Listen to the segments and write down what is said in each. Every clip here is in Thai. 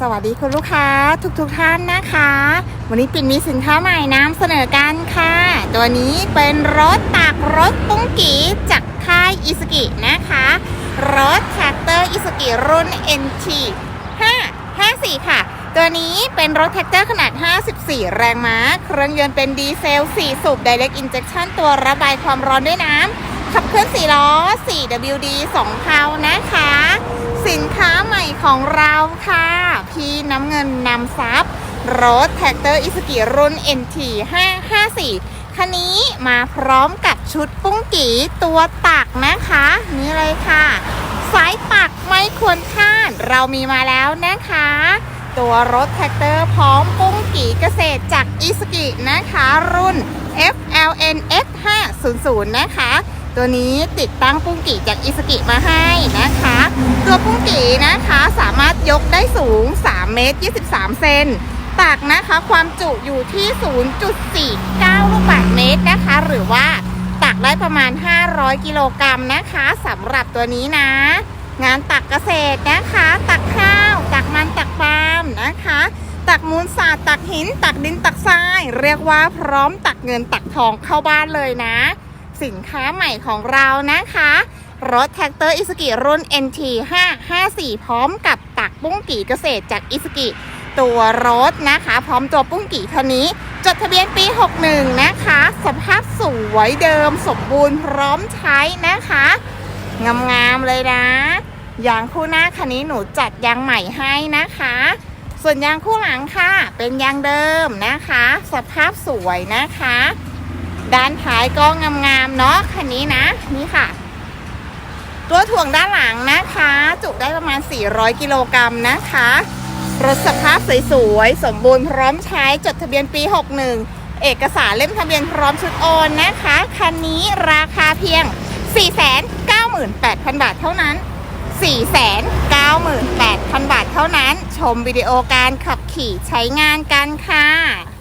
สวัสดีคุณลูกค้าทุกๆทท่านนะคะ วันนี้ปิ่นมีสินค้าใหม่นำเสนอกันค่ะ ตัวนี้เป็นรถตักรถปุ้งกีจากค่ายอิสกินะคะ รถแทรกเตอร์อิสกิรุ่น NT 5 54 ค่ะ ตัวนี้เป็นรถแท็กเตอร์ขนาด 54 แรงม้า เครื่องยนต์เป็นดีเซล 4 สูบ Direct Injection ตัวระบายความร้อนด้วยน้ำขับเคลื่อน4ล้อ 4WD 2เพานะคะ สินค้าใหม่ของเราค่ะ พี่น้ำเงินนำซับรถแท็กเตอร์อิสกิรุ่น NT 554คันนี้มาพร้อมกับชุดปุ้งกีตัวตักนะคะ นี่เลยค่ะ สายตักไม่ควรพลาดเรามีมาแล้วนะคะ ตัวรถแท็กเตอร์พร้อมปุ้งกีเกษตรจากอิสกินะคะรุ่น FLN X500 นะคะ ตัวนี้ติดตั้งปุ้งกีจากอิสกิมาให้นะคะ ตัวปุ้งกีนะคะสามารถยกได้สูง 3 เมตร 23 เซนตักนะคะความจุอยู่ที่ 0.49 ลูกบาศก์เมตรนะคะ หรือว่าตักได้ประมาณ 500 กิโลกรัมนะคะสำหรับตัวนี้นะ งานตักเกษตรนะคะ ตักข้าว ตักมันตักปาล์มนะคะ ตักมูลสาตักหิน ตักดินตักทราย เรียกว่าพร้อมตักเงินตักทองเข้าบ้านเลยนะ สินค้าใหม่ของเรานะคะ รถแท็กเตอร์อิสกิรุ่น NT 554 พร้อมกับตักปุ้งกีเกษตรจากอิสกิตัวรถนะคะ พร้อมตัวปุ้งกีคันนี้ จดทะเบียนปี 61 นะคะ สภาพสวยเดิมสมบูรณ์พร้อมใช้นะคะงามๆเลยนะยางคู่หน้าคันนี้หนูจัดยางใหม่ให้นะคะ ส่วนยางคู่หลังค่ะ เป็นยางเดิมนะคะ สภาพสวยนะคะ ด้านท้ายก็งามๆเนาะคันนี้นะ นี่ค่ะ ตัวถ่วงด้านหลังนะคะ จุได้ประมาณ 400 กิโลกรัมนะคะรถสภาพสวยๆ สมบูรณ์พร้อมใช้จดทะเบียนปี 61 เอกสารเล่มทะเบียนพร้อมชุดโอนนะคะ คันนี้ราคาเพียง 498,000 บาทเท่านั้น 498,000 บาทเท่านั้น ชมวิดีโอการขับขี่ใช้งานกันค่ะ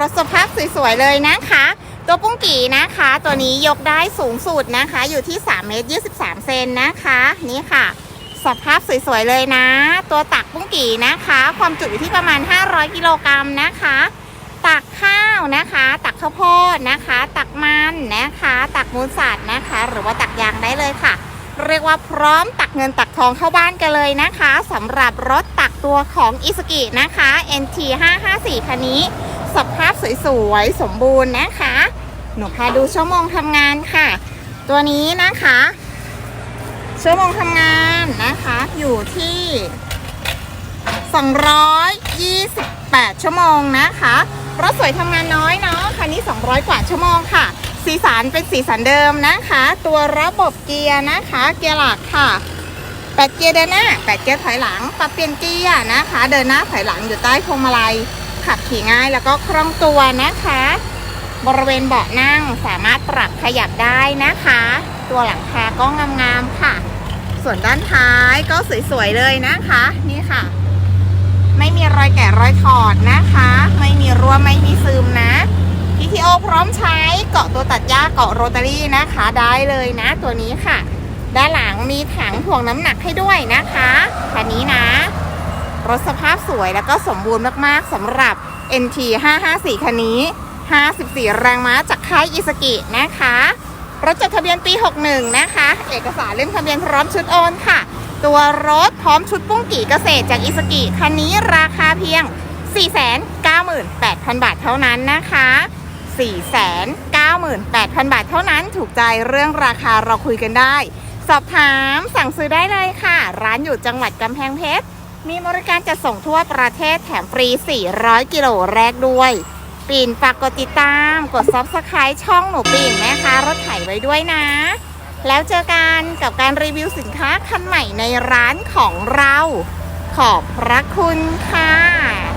รถสภาพสวยๆเลยนะคะ ตัวปุ้งกี่นะคะ ตัวนี้ยกได้สูงสุดนะคะ อยู่ที่3เมตร23เซนนะคะ นี่ค่ะ สภาพสวยๆเลยนะ ตัวตักปุ้งกี่นะคะ ความจุอยู่ที่ประมาณ 500กิโลกรัมนะคะ ตักข้าวนะคะ ตักข้าวโพดนะคะ ตักมันนะคะ ตักมูลสัตว์นะคะ หรือว่าตักยางได้เลยค่ะเรียกว่าพร้อมตักเงินตักทองเข้าบ้านกันเลยนะคะสำหรับรถตักตัวของอิสกินะคะ NT 554คันนี้ สภาพสวยๆ สมบูรณ์นะคะ หนูพาดูชั่วโมงทำงานค่ะ ตัวนี้นะคะ ชั่วโมงทำงานนะคะ อยู่ที่ 228 ชั่วโมงนะคะรถสวยทำงานน้อยเนาะคันนี้ 200 กว่าชั่วโมงค่ะ สีสันเป็นสีสันเดิมนะคะ ตัวระบบเกียร์นะคะ เกียร์หลักค่ะแปดเกียร์เดินหน้าแปดเกียร์ถอยหลังปรับเปลี่ยนเกียร์นะคะ เดินหน้าถอยหลังอยู่ใต้พวงมาลัย ขับขี่ง่ายแล้วก็คล่องตัวนะคะ บริเวณเบาะนั่งสามารถปรับขยับได้นะคะ ตัวหลังคาก็งามๆค่ะ ส่วนด้านท้ายก็สวยๆเลยนะคะ นี่ค่ะ ไม่มีรอยแกะรอยถอดนะคะ ไม่มีรั่วไม่มีซึมนะ PTO พร้อมใช้เกาะตัวตัดหญ้าเกาะโรตารี่นะคะ ได้เลยนะ ตัวนี้ค่ะ ด้านหลังมีถังถ่วงน้ำหนักให้ด้วยนะคะคันนี้นะ รถสภาพสวยแล้วก็สมบูรณ์มากๆสำหรับ NT 554 คันนี้ 54 แรงม้าจากค่ายอิสกินะคะ รถจดทะเบียนปี 61 นะคะ เอกสารเล่มทะเบียนพร้อมชุดโอนค่ะ ตัวรถพร้อมชุดปุ้งกี่เกษตรจากอิสกิคันนี้ราคาเพียง 498,000 บาทเท่านั้นนะคะ 498,000 บาทเท่านั้นถูกใจเรื่องราคาเราคุยกันได้ สอบถามสั่งซื้อได้เลยค่ะ ร้านอยู่จังหวัดกำแพงเพชร มีบริการจะส่งทั่วประเทศแถมฟรี 400 กิโลแรกด้วย ปีนฝากกดติดตาม กดซับสไคร b ์ช่องหนูปีนนะคะรถไถไว้ด้วยนะ แล้วเจอกันกับการรีวิวสินค้าคันใหม่ในร้านของเรา ขอบพระคุณค่ะ